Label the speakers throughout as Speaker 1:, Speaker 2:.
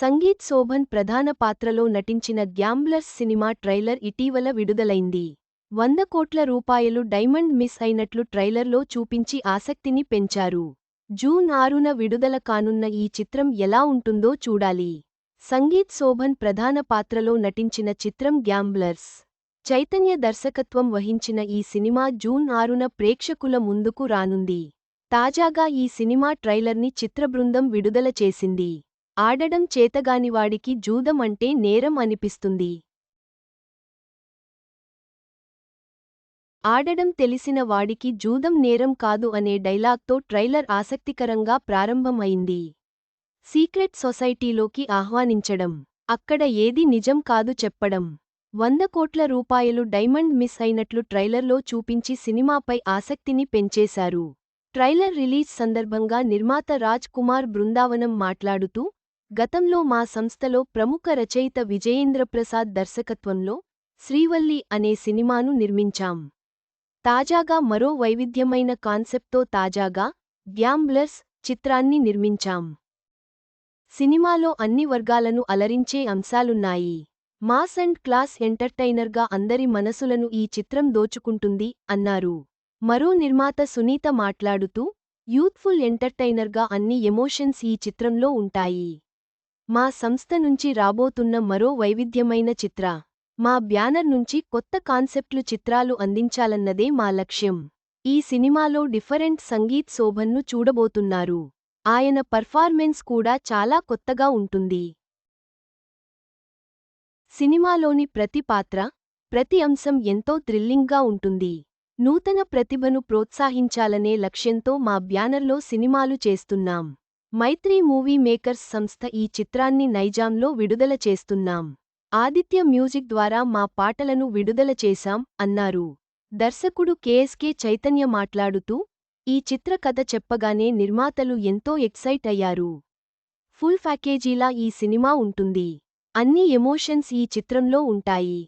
Speaker 1: సంగీత్ శోభన్ ప్రధాన పాత్రలో నటించిన గ్యాంబ్లర్స్ సినిమా ట్రైలర్ ఇటీవల విడుదలైంది. వంద కోట్ల రూపాయలు డైమండ్ మిస్ అయినట్లు ట్రైలర్లో చూపించి ఆసక్తిని పెంచారు. జూన్ ఆరున విడుదల కానున్న ఈ చిత్రం ఎలా ఉంటుందో చూడాలి. సంగీత్ శోభన్ ప్రధాన పాత్రలో నటించిన చిత్రం గ్యాంబ్లర్స్. చైతన్య దర్శకత్వం వహించిన ఈ సినిమా జూన్ ఆరున ప్రేక్షకుల ముందుకు రానుంది. తాజాగా ఈ సినిమా ట్రైలర్ని చిత్రబృందం విడుదల చేసింది. ఆడడం చేతగానివాడికి జూదం అంటే నేరం అనిపిస్తుంది. ఆడడం తెలిసిన వాడికి జూదం నేరం కాదు అనే డైలాగ్తో ట్రైలర్ ఆసక్తికరంగా ప్రారంభం అయింది సీక్రెట్ సొసైటీలోకి ఆహ్వానించడం అక్కడ ఏది నిజం కాదు చెప్పడం వంద కోట్ల రూపాయలు డైమండ్ మిస్ అయినట్లు ట్రైలర్లో చూపించి సినిమాపై ఆసక్తిని పెంచేశారు. ట్రైలర్ రిలీజ్ సందర్భంగా నిర్మాత రాజ్ కుమార్ బృందావనం మాట్లాడుతూ గతంలో మా సంస్థలో ప్రముఖ రచయిత విజయేంద్రప్రసాద్ దర్శకత్వంలో శ్రీవల్లి అనే సినిమాను నిర్మించాం. తాజాగా మరో వైవిధ్యమైన కాన్సెప్ట్తో తాజాగా గ్యాంబ్లర్స్ చిత్రాన్ని నిర్మించాం. సినిమాలో అన్ని వర్గాలను అలరించే అంశాలున్నాయి. మాస్ అండ్ క్లాస్ ఎంటర్టైనర్గా అందరి మనసులను ఈ చిత్రం దోచుకుంటుంది అన్నారు. మరో నిర్మాత సునీత మాట్లాడుతూ యూత్ఫుల్ ఎంటర్టైనర్గా అన్ని ఎమోషన్స్ ఈ చిత్రంలో ఉంటాయి. మా సంస్థ నుంచి రాబోతున్న మరో వైవిధ్యమైన చిత్ర. మా బ్యానర్ నుంచి కొత్త కాన్సెప్ట్లు చిత్రాలు అందించాలన్నదే మా లక్ష్యం. ఈ సినిమాలో డిఫరెంట్ సంగీత్ శోభన్ను చూడబోతున్నారు. ఆయన పర్ఫార్మెన్స్ కూడా చాలా కొత్తగా ఉంటుంది. సినిమాలోని ప్రతి పాత్ర ప్రతి అంశం ఎంతో థ్రిల్లింగ్గా ఉంటుంది. నూతన ప్రతిభను ప్రోత్సహించాలనే లక్ష్యంతో మా బ్యానర్లో సినిమాలు చేస్తున్నాం. మైత్రి మూవీ మేకర్స్ సంస్థ ఈ చిత్రాన్ని నైజాంలో విడుదల చేస్తున్నాం. ఆదిత్య మ్యూజిక్ ద్వారా మా పాటలను విడుదల చేశాం అన్నారు. దర్శకుడు కేఎస్కే చైతన్య మాట్లాడుతూ ఈ చిత్ర కథ చెప్పగానే నిర్మాతలు ఎంతో ఎక్సైట్ అయ్యారు. ఫుల్ ప్యాకేజీలా ఈ సినిమా ఉంటుంది. అన్ని ఎమోషన్స్ ఈ చిత్రంలో ఉంటాయి.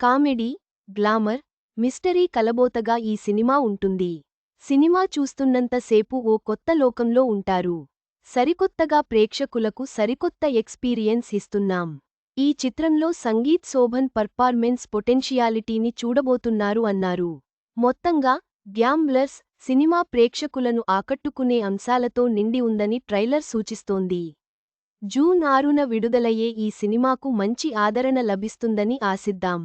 Speaker 1: కామెడీ గ్లామర్ మిస్టరీ కలబోతగా ఈ సినిమా ఉంటుంది. సినిమా చూస్తున్నంతసేపు ఓ కొత్త లోకంలో ఉంటారు. సరికొత్తగా ప్రేక్షకులకు సరికొత్త ఎక్స్పీరియన్స్ ఇస్తున్నాం. ఈ చిత్రంలో సంగీత్ శోభన్ పర్ఫార్మెన్స్ పొటెన్షియాలిటీని చూడబోతున్నారు అన్నారు. మొత్తంగా గ్యాంబ్లర్స్ సినిమా ప్రేక్షకులను ఆకట్టుకునే అంశాలతో నిండి ఉందని ట్రైలర్ సూచిస్తోంది. జూన్ ఆరున విడుదలయ్యే ఈ సినిమాకు మంచి ఆదరణ లభిస్తుందని ఆశిద్దాం.